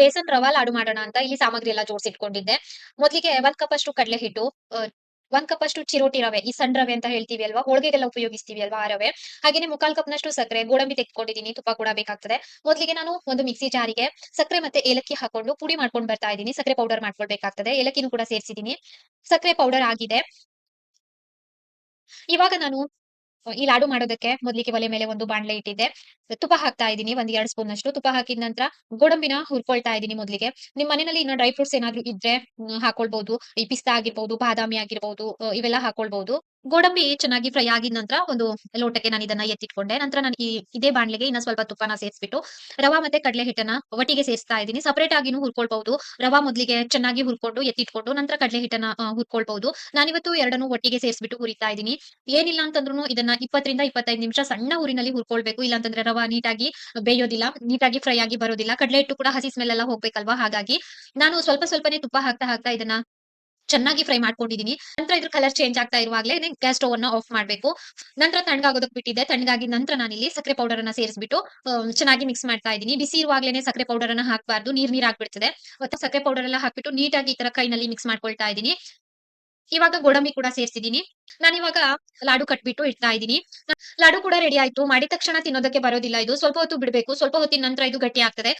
ಬೇಸನ್ ರವಾ ಲಾಡು ಮಾಡೋಣ ಅಂತ ಇಲ್ಲಿ ಸಾಮಗ್ರಿ ಎಲ್ಲ ಜೋಡಿಸಿಟ್ಕೊಂಡಿದ್ದೆ. ಮೊದಲಿಗೆ ಒಂದ್ ಕಪ್ ಅಷ್ಟು ಕಡಲೆ ಹಿಟ್ಟು ಒಂದ್ ಕಪ್ ಅಷ್ಟು ಚಿರೋಟಿ ರವೆ, ಈ ಸಣ್ಣ ರವೆ ಅಂತ ಹೇಳ್ತೀವಿ ಅಲ್ವಾ, ಹೋಳಿಗೆಗೆಲ್ಲ ಉಪಯೋಗಿಸ್ತೀವಿ ಅಲ್ವಾ ಆ ರವೆ. ಹಾಗೇನೆ ಮುಕ್ಕಾಲ್ ಕಪ್ ನಷ್ಟು ಸಕ್ಕರೆ, ಗೋಡಂಬಿ ತೆಗೆದುಕೊಂಡಿದ್ದೀನಿ ತುಪ್ಪ ಕೂಡ ಬೇಕಾಗ್ತದೆ. ಮೊದಲಿಗೆ ನಾನು ಒಂದು ಮಿಕ್ಸಿ ಜಾರಿಗೆ ಸಕ್ಕರೆ ಮತ್ತೆ ಏಲಕ್ಕಿ ಹಾಕೊಂಡು ಪುಡಿ ಮಾಡ್ಕೊಂಡು ಬರ್ತಾ ಇದ್ದೀನಿ. ಸಕ್ಕರೆ ಪೌಡರ್ ಮಾಡ್ಕೊಳ್ಬೇಕಾಗ್ತದೆ ಏಲಕ್ಕಿನೂ ಕೂಡ ಸೇರಿಸಿದ್ದೀನಿ. ಸಕ್ಕರೆ ಪೌಡರ್ ಆಗಿದೆ. ಇವಾಗ ನಾನು ಈ ಲಾಡು ಮಾಡೋದಕ್ಕೆ ಮೊದಲಿಗೆ ಒಲೆ ಮೇಲೆ ಒಂದು ಬಾಣಲೆ ಇಟ್ಟಿದ್ದೆ. ತುಪ್ಪ ಹಾಕ್ತಾ ಇದ್ದೀನಿ, ಒಂದ್ ಎರಡ್ ಸ್ಪೂನ್ ಅಷ್ಟು ತುಪ್ಪ ಹಾಕಿದ ನಂತರ ಗೋಡಂಬಿನ ಹುರ್ಕೊಳ್ತಾ ಇದ್ದೀನಿ ಮೊದಲಿಗೆ. ನಿಮ್ ಮನೆಯಲ್ಲಿ ಇನ್ನ ಡ್ರೈ ಫ್ರೂಟ್ಸ್ ಏನಾದ್ರು ಇದ್ರೆ ಹಾಕೊಳ್ಬಹುದು ಈ ಪಿಸ್ತಾ ಆಗಿರ್ಬಹುದು ಬಾದಾಮಿ ಆಗಿರ್ಬಹುದು ಇವೆಲ್ಲ ಹಾಕೊಳ್ಬಹುದು ಗೋಡಂಬಿ ಚೆನ್ನಾಗಿ ಫ್ರೈ ಆಗಿದ ನಂತರ ಒಂದು ಲೋಟಕ್ಕೆ ನಾನು ಇದನ್ನ ಎತ್ತಿಟ್ಕೊಂಡೆ. ನಂತರ ನಾನು ಈ ಇದೇ ಬಾಣ್ಲಿಗೆ ಇನ್ನ ಸ್ವಲ್ಪ ತುಪ್ಪನ ಸೇರಿಸ್ಬಿಟ್ಟು, ರವಾ ಮತ್ತೆ ಕಡಲೆ ಹಿಟ್ಟನ್ನ ಒಟ್ಟಿಗೆ ಸೇರಿಸ್ತಾ ಇದ್ದೀನಿ. ಸಪರೇಟ್ ಆಗಿನೂ ಹುರ್ಕೊಳ್ಬಹುದು. ರವಾ ಮೊದಲಿಗೆ ಚೆನ್ನಾಗಿ ಹುರ್ಕೊಂಡು ಎತ್ತಿಟ್ಕೊಂಡು, ನಂತರ ಕಡಲೆ ಹಿಟ್ಟನ ಹುರ್ಕೊಳ್ಬಹುದು. ನಾನಿವತ್ತು ಎರಡನ್ನೂ ಒಟ್ಟಿಗೆ ಸೇರಿಸ್ಬಿಟ್ಟು ಹುರಿತಾ ಇದ್ದೀನಿ. ಏನಿಲ್ಲ ಅಂತಂದ್ರೂ ಇದನ್ನ ಇಪ್ಪತ್ತರಿಂದ ಇಪ್ಪತ್ತೈದು ನಿಮಿಷ ಸಣ್ಣ ಊರಿನಲ್ಲಿ ಹುರ್ಕೊಳ್ಬೇಕು. ಇಲ್ಲ ಅಂತಂದ್ರೆ ರವಾ ನೀಟಾಗಿ ಬೇಯೋದಿಲ್ಲ, ನೀಟಾಗಿ ಫ್ರೈ ಆಗಿ ಬರೋದಿಲ್ಲ. ಕಡಲೆ ಹಿಟ್ಟು ಕೂಡ ಹಸಿ ಸ್ಮೆಲ್ ಎಲ್ಲ ಹೋಗ್ಬೇಕಲ್ವಾ? ಹಾಗಾಗಿ ನಾನು ಸ್ವಲ್ಪ ಸ್ವಲ್ಪನೇ ತುಪ್ಪ ಹಾಕ್ತಾ ಹಾಕ್ತಾ ಇದನ್ನ ಚೆನ್ನಾಗಿ ಫ್ರೈ ಮಾಡ್ಕೊಂಡಿದೀನಿ. ನಂತರ ಇದ್ರ ಕಲರ್ ಚೇಂಜ್ ಆಗ್ತಾ ಇರುವಾಗಲೇ ಗ್ಯಾಸ್ ಸ್ಟೋವ್ ಅನ್ನ ಆಫ್ ಮಾಡಬೇಕು. ನಂತರ ತಣ್ಣಗಾಗೋದಕ್ಕೆ ಬಿಟ್ಟಿದೆ ತಣ್ಣಗಾಗಿ ನಂತರ ನಾನು ಇಲ್ಲಿ ಸಕ್ಕರೆ ಪೌಡರ್ ಅನ್ನ ಸೇರಿಸ್ಬಿಟ್ಟು ಚೆನ್ನಾಗಿ ಮಿಕ್ಸ್ ಮಾಡ್ತಾ ಇದ್ದೀನಿ. ಬಿಸಿ ಇರುವಾಗಲೇ ಸಕ್ಕರೆ ಪೌಡರ್ ಅನ್ನ ಹಾಕಬಾರ್ದು. ನೀರ್ ನೀರ್ ಆಗ್ಬಿಡ್ತದೆ. ಮತ್ತೆ ಸಕ್ಕರೆ ಪೌಡರ್ ಎಲ್ಲ ಹಾಕ್ಬಿಟ್ಟು ನೀಟಾಗಿ ಈ ತರ ಕೈನಲ್ಲಿ ಮಿಕ್ಸ್ ಮಾಡ್ಕೊಳ್ತಾ ಇದ್ದೀನಿ. ಇವಾಗ ಗೋಡಂಬಿ ಕೂಡ ಸೇರಿಸಿದೀನಿ ಇವಾಗ ಲಾಡು ಕಟ್ಬಿಟ್ಟು ಇಡ್ತಾ ಇದ್ದೀನಿ. ಲಾಡು ಕೂಡ ರೆಡಿ ಆಯ್ತು. ಮಾಡಿದ ತಕ್ಷಣ ತಿನ್ನೋದಕ್ಕೆ ಬರೋದಿಲ್ಲ ಇದು. ಸ್ವಲ್ಪ ಹೊತ್ತು ಬಿಡಬೇಕು. ಸ್ವಲ್ಪ ಹೊತ್ತಿನ ನಂತರ ಇದು ಗಟ್ಟಿ ಆಗ್ತದೆ.